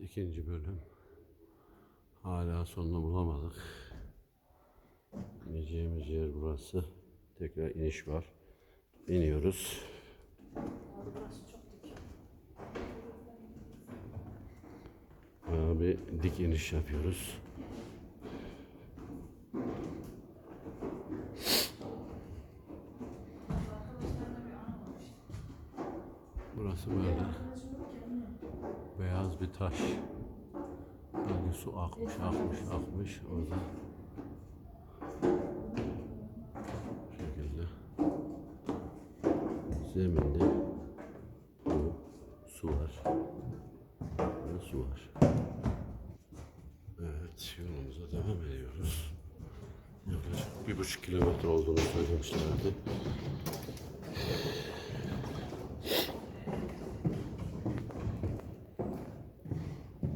ikinci bölüm. Hala sonunu bulamadık. İneceğimiz yer burası. Tekrar iniş var. İniyoruz. Bayağı bir dik iniş yapıyoruz. Burası böyle beyaz bir taş. Sanki su akmış, akmış, akmış orada. Bu şekilde. Zeminde bu su var. Burada su var. Evet, yolumuza devam ediyoruz. Yaklaşık bir buçuk kilometre olduğunu söylemişlerdi.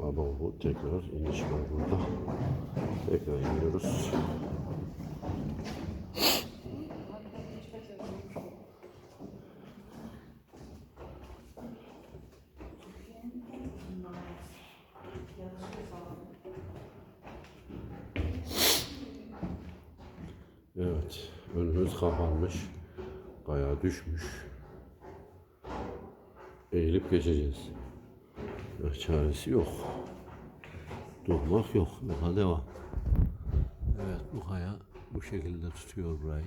Baba bu tekrar iniş var burada. Tekrar iniyoruz. Evet, önümüz kapanmış. Kaya düşmüş. Eğilip geçeceğiz. Çaresi yok. Durmak yok. Yola devam. Evet bu kaya bu şekilde tutuyor burayı.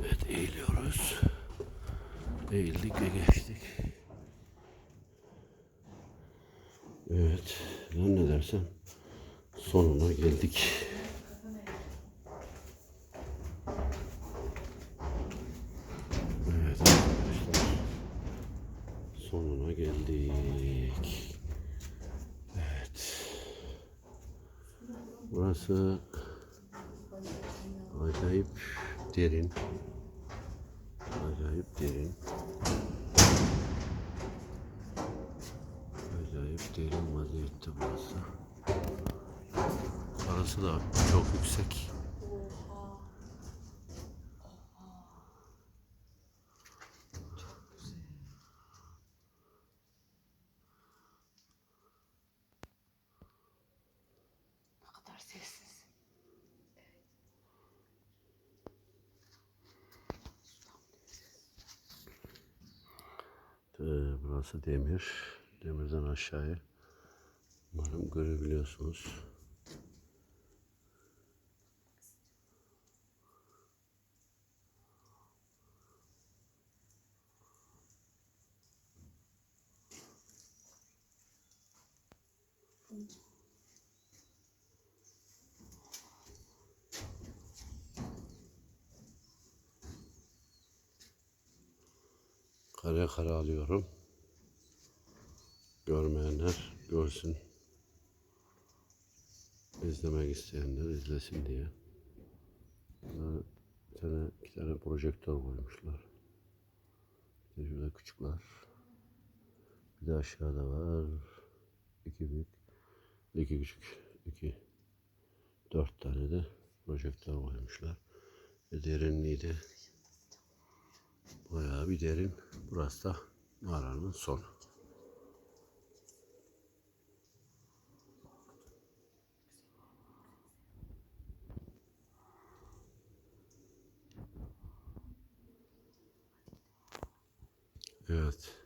Evet eğiliyoruz. Eğildik ve geçtik. Evet zannedersem sonuna geldik. Evet arkadaşlar sonuna geldik. Burası acayip derin. Acayip derin. Acayip derin vaziyette burası. Parası da çok yüksek. Kadar sessiz. Ee, burası demir. Demirden aşağıya. Umarım görebiliyorsunuz. Kare kare alıyorum. Görmeyenler görsün. İzlemek isteyenler izlesin diye. Bir tane, iki tane projektör koymuşlar. Bir de şurada küçükler. Bir de aşağıda var. İki büyük, iki küçük, iki, dört tane de projektör koymuşlar. Ve derinliği de bayağı bir derin. Burası da mağaranın sonu. Evet.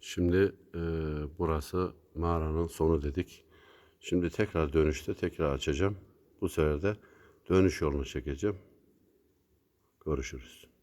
Şimdi e, burası mağaranın sonu dedik. Şimdi tekrar dönüşte tekrar açacağım. Bu sefer de dönüş yolunu çekeceğim. Görüşürüz.